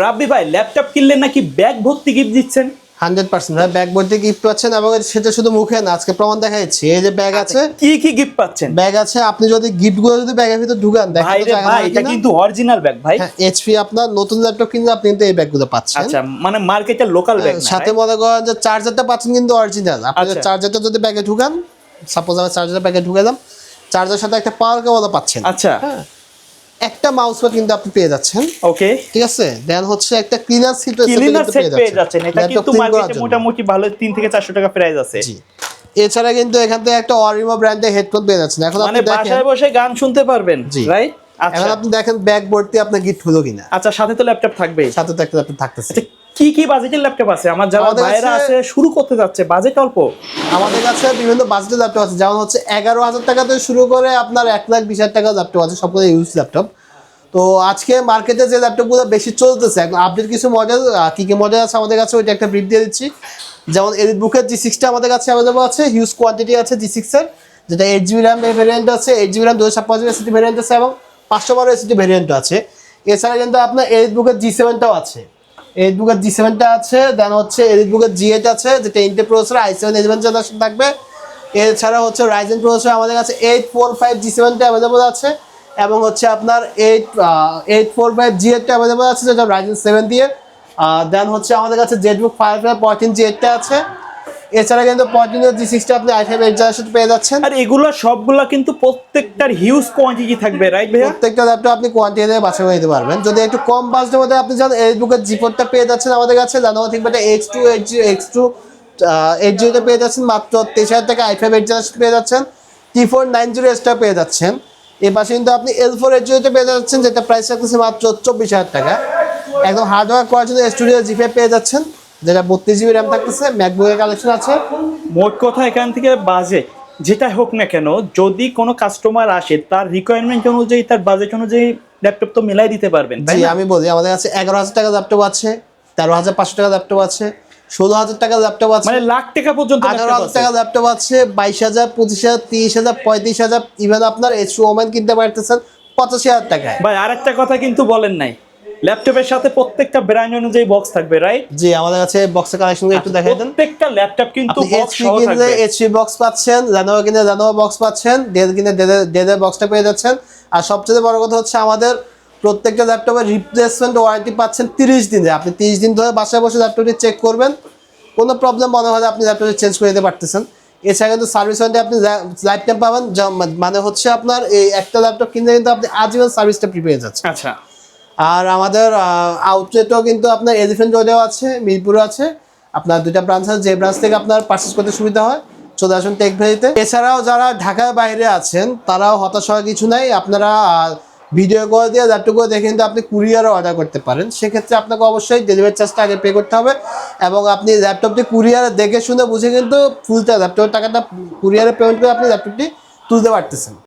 রাব্বি ভাই ল্যাপটপ কিনলে নাকি ব্যাগ ভর্তি গিফট দিচ্ছেন? হান্ড্রেড পার্সেন্ট ভাই ব্যাগ ভর্তি গিফট পাচ্ছেন এবং সেটা শুধু মুখে না আজকে প্রমাণ দেখা যাচ্ছে এই যে ব্যাগ আছে কি কি গিফট পাচ্ছেন? ব্যাগ আছে আপনি যদি গিফটগুলো যদি ব্যাগের ভিতরে ঢুকান দেখেন ভাই এটা কিন্তু অরিজিনাল ব্যাগ ভাই। হ্যাঁ এইচপি আপনার নতুন ল্যাপটপ কিনলে আপনি কিন্তু এই ব্যাগগুলো পাচ্ছেন। আচ্ছা মানে মার্কেটের লোকাল ব্যাগ সাথে মনে করেন যে চার্জারটা পাচ্ছেন কিন্তু অরিজিনাল আপনি আচ্ছা। চার্জারটা যদি ব্যাগে ঢুকান সাপোজ আমি চার্জারটা ব্যাগে ঢুকালাম চার্জার সাথে একটা পাওয়ার কেবল পাচ্ছেন। আচ্ছা। হ্যাঁ একটা মাউস প্যাড কিন্তু আপনি পেয়ে যাচ্ছেন। ওকে ঠিক আছে? দেন হচ্ছে একটা ক্লিনার সিট ক্লিনার সেট পেয়ে যাচ্ছেন। এটা কিন্তু মার্কেটে মোটামুটি ভালো 3 থেকে চারশো টাকা প্রাইস আছে। জি। এছাড়া কিন্তু এখান থেকে একটা অরিমো ব্র্যান্ডের হেডফোন পেয়ে যাচ্ছেন। এখন মানে আপনি দেখেন বাসায় বসে গান শুনতে পারবেন জি। রাইট এখন আচ্ছা। আপনি দেখেন ভর্তি আপনার গিট হলো কিনা। আচ্ছা সাথে তো ল্যাপটপ থাকবেই। সাথে তো একটা ল্যাপটপ থাকতেছে। আচ্ছা কি কি বাজেটের ল্যাপটপ আছে? আমার যারা আমাদের আছে শুরু করতে যাচ্ছে বাজেট অল্প? আমাদের কাছে বিভিন্ন বাজেটের ল্যাপটপ আছে। যেমন হচ্ছে এগারো হাজার টাকা থেকে শুরু করে আপনার এক লাখ বিশ হাজার টাকা ল্যাপটপ আছে সবগুলো ইউজ ল্যাপটপ তো আজকে মার্কেটে যে ল্যাপটপগুলো বেশি চলতেছে এখন আপডেট কিছু মডেল কী কী মডেল আছে আমাদের কাছে ওইটা একটা ব্রিফ দিয়ে দিচ্ছি। যেমন এলিট বুকের জি সিক্সটা আমাদের কাছে অ্যাভেলেবল আছে হিউজ কোয়ান্টিটি আছে জি সিক্সের যেটা এইট জিবি র্যাম ভেরিয়েন্ট আছে এইট জিবি র্যাম দুশো ছাপ্পান্ন জিবি এসিটি ভেরিয়েন্ট আছে এবং পাঁচশো বারো এসিটি ভেরিয়েন্ট আছে। এছাড়া কিন্তু আপনার এলিট বুকের জি সেভেনটাও আছে। এলিট বুকের জি সেভেনটা আছে দেন হচ্ছে এইট বুকের জি এইট আছে যেটা Intel processor i seven eight generation থাকবে। এছাড়া হচ্ছে রাইজেন প্রসেসর আমাদের কাছে এইট ফোর ফাইভ জি সেভেনটা অ্যাভেলেবল আছে, এবং হচ্ছে আপনার eight eight four five G এইটটা available আছে, যেটা রাইজেন সেভেন দিয়ে। দেন হচ্ছে আমাদের কাছে Zenbook five five fourteen G এইটটা আছে। এছাড়া কিন্তু ফোরটিন জি সিক্সটা আপনি আই ফাইভ এইট পেয়ে যাচ্ছেন। আর এগুলো সবগুলা কিন্তু প্রত্যেকটার হিউজ কোয়ান্টিটি থাকবে রাইট ভাইয়া? প্রত্যেকটা ল্যাপটপ আপনি কোয়ান্টিটি দিয়ে বাছা করে নিতে পারবেন। যদি একটু কম বাজেটের মধ্যে আপনি যান এইট বুকের জি ফোরটা পেয়ে যাচ্ছেন আমাদের কাছে। জানাব ঠিক but H two eight G X two eight জিরোটা পেয়ে যাচ্ছেন মাত্র তেইশ হাজার টাকা। আই ফাইভ এইট পেয়ে যাচ্ছেন। টি ফোর নাইন জিরো এসটা পেয়ে যাচ্ছেন। এর পাশে কিন্তু আপনি এল ফোর এইট জিরোটা পেয়ে যাচ্ছেন যেটা প্রাইস রাখতেছে মাত্র চব্বিশ হাজার টাকা। একদম হার্ডওয়ার করার জন্য স্টুডিও জি ফাইভ পেয়ে যাচ্ছেন। যেটা বত্রিশ জিবি র্যাম থাকতেছে ম্যাকবুকের কালেকশন আছে। মোট কথা এখান থেকে বাজে যেটা হোক না কেন যদি কোনো কাস্টমার আসে তার রিকোয়ারমেন্ট অনুযায়ী তার বাজেট অনুযায়ী ল্যাপটপ তো মিলাই দিতে পারবেন জি আমি বলি আমাদের কাছে এগারো হাজার টাকা ল্যাপটপ আছে তেরো হাজার পাঁচশো টাকা ল্যাপটপ আছে ষোলো হাজার টাকা ল্যাপটপ আছে মানে লাখ টাকা পর্যন্ত আঠারো হাজার টাকা ল্যাপটপ আছে বাইশ হাজার পঁচিশ হাজার তিরিশ হাজার পঁয়ত্রিশ হাজার ইভেন আপনার এইচ ওমেন কিনতে পারতেছেন পঁচাশি হাজার টাকায়। ভাই আরেকটা কথা কিন্তু বলেন নাই। ল্যাপটপের সাথে প্রত্যেকটা ব্র্যান্ড অনুযায়ী বক্স থাকবে রাইট জি আমাদের কাছে বক্সের কালেকশন একটু দেখাই দেন। প্রত্যেকটা ল্যাপটপ কিন্তু বক্স সহ থাকবে। এইচপি বক্স পাচ্ছেন লেনোভো কিনলে লেনোভো বক্স পাচ্ছেন ডেল কিনে ডেলের বক্সটা পেয়ে যাচ্ছেন। আর সবচেয়ে বড় কথা হচ্ছে আমাদের প্রত্যেকটা ল্যাপটপের রিপ্লেসমেন্ট ওয়ারেন্টি পাচ্ছেন তিরিশ দিনে আপনি তিরিশ দিন ধরে বাসায় বসে ল্যাপটপটি চেক করবেন কোনো প্রবলেম মনে হলে আপনি ল্যাপটপটি চেঞ্জ করে দিতে পারতেছেন। এছাড়া কিন্তু সার্ভিস ওয়ারেন্টি আপনি লাইফ টাইম পাবেন মানে হচ্ছে আপনার এই একটা ল্যাপটপ কিনলে কিন্তু আপনি আজীবন সার্ভিসটা পেয়ে যাচ্ছেন। আচ্ছা। আর আমাদের আউটলেটও কিন্তু আপনার এলিফেন্ট রোডেও আছে, মিরপুরে আছে। আপনার দুইটা ব্রাঞ্চ আছে, যে ব্রাঞ্চ থেকে আপনার পারচেস করতে সুবিধা হয়, চলে আসুন টেক ভ্যালিতে এছাড়াও যারা ঢাকার বাইরে আছেন, তারাও হতাশ হওয়ার কিছু নাই। আপনারা ভিডিও কল দিয়ে করে দেখে কিন্তু আপনি কুরিয়ারও অর্ডার করতে পারেন। সেক্ষেত্রে আপনাকে অবশ্যই ডেলিভারি চার্জটা আগে পে করতে হবে এবং আপনি ল্যাপটপটি কুরিয়ারে দেখে শুনে বুঝে কিন্তু ফুলটা ল্যাপটপের টাকাটা কুরিয়ারে পেমেন্ট করে আপনি ল্যাপটপটি তুলতে পারতেছেন।